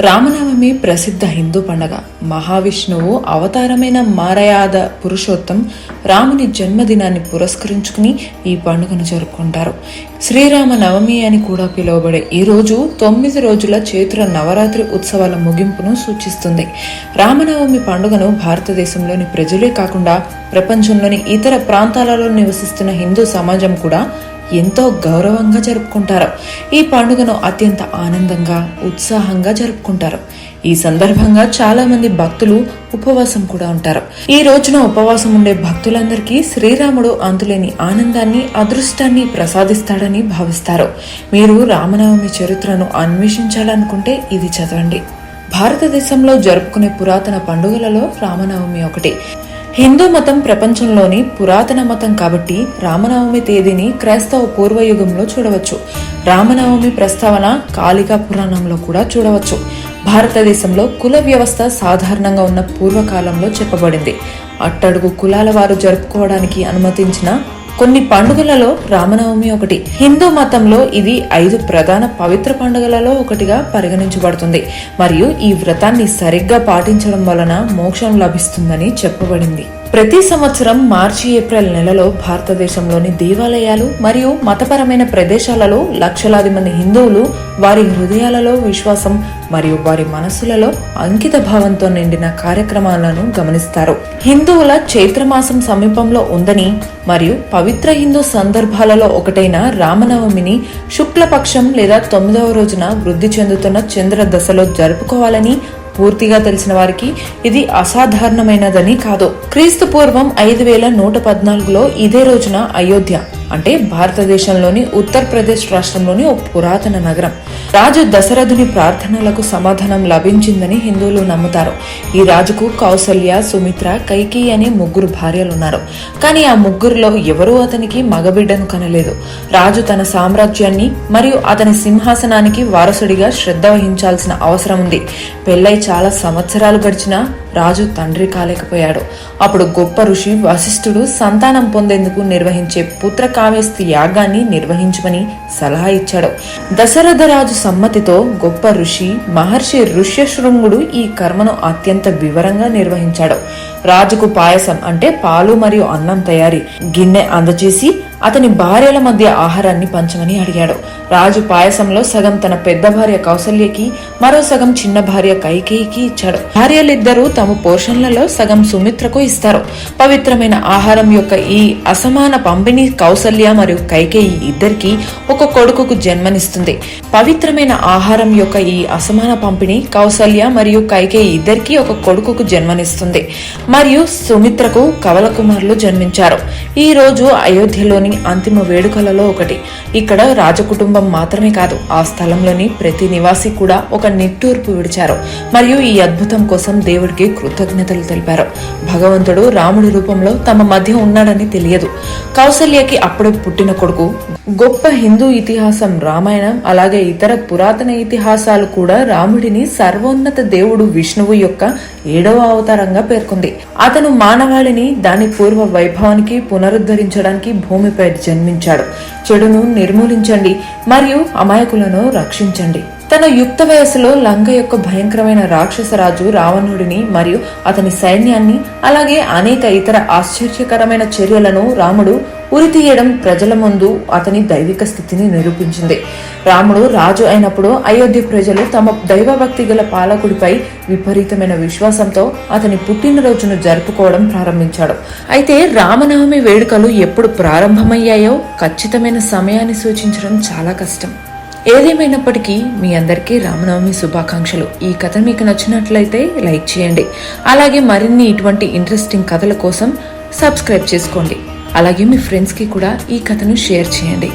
రామనవమి ప్రసిద్ధ హిందూ పండగ. మహావిష్ణువు అవతారమైన మారయాద పురుషోత్తం రాముని జన్మదినాన్ని పురస్కరించుకుని ఈ పండుగను జరుపుకుంటారు. శ్రీరామ నవమి అని కూడా పిలువబడే ఈ రోజు తొమ్మిది రోజుల చైత్ర నవరాత్రి ఉత్సవాల ముగింపును సూచిస్తుంది. రామనవమి పండుగను భారతదేశంలోని ప్రజలే కాకుండా ప్రపంచంలోని ఇతర ప్రాంతాలలో నివసిస్తున్న హిందూ సమాజం కూడా ఎంతో గౌరవంగా జరుపుకుంటారు. ఈ పండుగను అత్యంత ఆనందంగా ఉత్సాహంగా జరుపుకుంటారు. ఈ సందర్భంగా చాలా మంది భక్తులు ఉపవాసం కూడా ఉంటారు. ఈ రోజున ఉపవాసం ఉండే భక్తులందరికీ శ్రీరాముడు అంతులేని ఆనందాన్ని అదృష్టాన్ని ప్రసాదిస్తాడని భావిస్తారు. మీరు రామనవమి చరిత్రను అన్వేషించాలనుకుంటే ఇది చదవండి. భారతదేశంలో జరుపుకునే పురాతన పండుగలలో రామనవమి ఒకటి. హిందూ మతం ప్రపంచంలోని పురాతన మతం కాబట్టి రామనవమి తేదీని క్రైస్తవ పూర్వయుగంలో చూడవచ్చు. రామనవమి ప్రస్తావన కాళికా పురాణంలో కూడా చూడవచ్చు. భారతదేశంలో కుల వ్యవస్థ సాధారణంగా ఉన్న పూర్వకాలంలో చెప్పబడింది. అట్టడుగు కులాల వారు జరుపుకోవడానికి అనుమతించిన కొన్ని పండుగలలో రామనవమి ఒకటి. హిందూ మతంలో ఇది ఐదు ప్రధాన పవిత్ర పండుగలలో ఒకటిగా పరిగణించబడుతుంది. మరియు ఈ వ్రతాన్ని సరిగ్గా పాటించడం వలన మోక్షం లభిస్తుందని చెప్పబడింది. ప్రతి సంవత్సరం మార్చి ఏప్రిల్ నెలలో భారతదేశంలోని దేవాలయాలు మరియు మతపరమైన ప్రదేశాలలో లక్షలాది మంది హిందువులు వారి హృదయాలలో విశ్వాసం మరియు వారి మనసులలో అంకిత భావంతో నిండిన కార్యక్రమాలను గమనిస్తారు. హిందువుల చైత్రమాసం సమీపంలో ఉందని మరియు పవిత్ర హిందూ సందర్భాలలో ఒకటైన రామనవమిని శుక్లపక్షం లేదా తొమ్మిదవ రోజున వృద్ధి చెందుతున్న చంద్ర దశలో జరుపుకోవాలని పూర్తిగా తెలిసిన వారికి ఇది అసాధారణమైనదని కాదు. క్రీస్తు పూర్వం ఐదు వేల నూట పద్నాలుగులో ఇదే రోజున అయోధ్య అంటే భారతదేశంలోని ఉత్తరప్రదేశ్ రాష్ట్రంలోని ఒక పురాతన నగరం. రాజు దశరథుని ప్రార్థనలకు సమాధానం లభించిందని హిందువులు నమ్ముతారు. ఈ రాజుకు కౌసల్య సుమిత్ర కైకి అనే ముగ్గురు భార్యలున్నారు. కానీ ఆ ముగ్గురులో ఎవరూ అతనికి మగబిడ్డను కనలేదు. రాజు తన సామ్రాజ్యాన్ని మరియు అతని సింహాసనానికి వారసుడిగా శ్రద్ధ వహించాల్సిన అవసరం ఉంది. పెళ్ళై చాలా సంవత్సరాలు గడిచినా రాజు తండ్రి కాలేకపోయాడు. అప్పుడు గొప్ప ఋషి వశిష్ఠుడు సంతానం పొందేందుకు నిర్వహించే పుత్ర కావ్యస్థి యాగాన్ని నిర్వహించమని సలహా ఇచ్చాడు. దశరథ రాజు సమ్మతితో గొప్ప ఋషి మహర్షి ఋష్యశృంగుడు ఈ కర్మను అత్యంత వివరంగా నిర్వహించాడు. రాజుకు పాయసం అంటే పాలు మరియు అన్నం తయారీ గిన్నె అందజేసి అతని భార్యల మధ్య ఆహారాన్ని పంచమని అడిగాడు. రాజు పాయసంలో సగం తన పెద్ద భార్య కౌసల్యకి మరో సగం చిన్న భార్య కైకేయికి ఇచ్చాడు. భార్యలిద్దరూ తమ పోషణలలో సగం సుమిత్రకు ఇస్తారు. పవిత్రమైన ఆహారం యొక్క ఈ అసమాన పంపిణీ కౌసల్య మరియు కైకేయి ఇద్దరికి ఒక కొడుకుకు జన్మనిస్తుంది. పవిత్రమైన ఆహారం యొక్క ఈ అసమాన పంపిణీ కౌసల్య మరియు కైకేయి ఇద్దరికి ఒక కొడుకుకు జన్మనిస్తుంది. మరియు సుమిత్రకు కవలకుమారులు జన్మించారు. ఈ రోజు అయోధ్యలోని అంతిమ వేడుకలలో ఒకటి. ఇక్కడ రాజకుటుంబం మాత్రమే కాదు ఆ స్థలంలోని ప్రతి నివాసి కూడా ఒక నిట్టూర్పు విడిచారు. మరియు ఈ అద్భుతం కోసం దేవుడికి కృతజ్ఞతలు తెలిపారు. భగవంతుడు రాముడి రూపంలో తమ మధ్య ఉన్నాడని తెలియదు. కౌసల్యకి అప్పుడే పుట్టిన కొడుకు గొప్ప హిందూ ఇతిహాసం రామాయణం అలాగే ఇతర పురాతన ఇతిహాసాలు కూడా రాముడిని సర్వోన్నత దేవుడు విష్ణువు యొక్క ఏడవ అవతారంగా పేర్కొంది. అతను మానవాళిని దాని పూర్వ వైభవానికి పునరుద్ధరించడానికి భూమిపై జన్మించాడు. చెడును నిర్మూలించండి మరియు అమాయకులను రక్షించండి. తన యుక్త వయసులో లంక యొక్క భయంకరమైన రాక్షసరాజు రావణుడిని మరియు అతని సైన్యాన్ని అలాగే అనేక ఇతర ఆశ్చర్యకరమైన చర్యలను రాముడు ఉరితీయడం ప్రజల ముందు అతని దైవిక స్థితిని నిరూపించింది. రాముడు రాజు అయినప్పుడు అయోధ్య ప్రజలు తమ దైవభక్తి గల పాలకుడిపై విపరీతమైన విశ్వాసంతో అతని పుట్టినరోజును జరుపుకోవడం ప్రారంభించాడు. అయితే రామనవమి వేడుకలు ఎప్పుడు ప్రారంభమయ్యాయో ఖచ్చితమైన సమయాన్ని సూచించడం చాలా కష్టం. ఏదేమైనప్పటికీ మీ అందరికీ రామనవమి శుభాకాంక్షలు. ఈ కథ మీకు నచ్చినట్లయితే లైక్ చేయండి. అలాగే మరిన్ని ఇటువంటి ఇంట్రెస్టింగ్ కథల కోసం సబ్స్క్రైబ్ చేసుకోండి. అలాగే మీ ఫ్రెండ్స్కి కూడా ఈ కథను షేర్ చేయండి.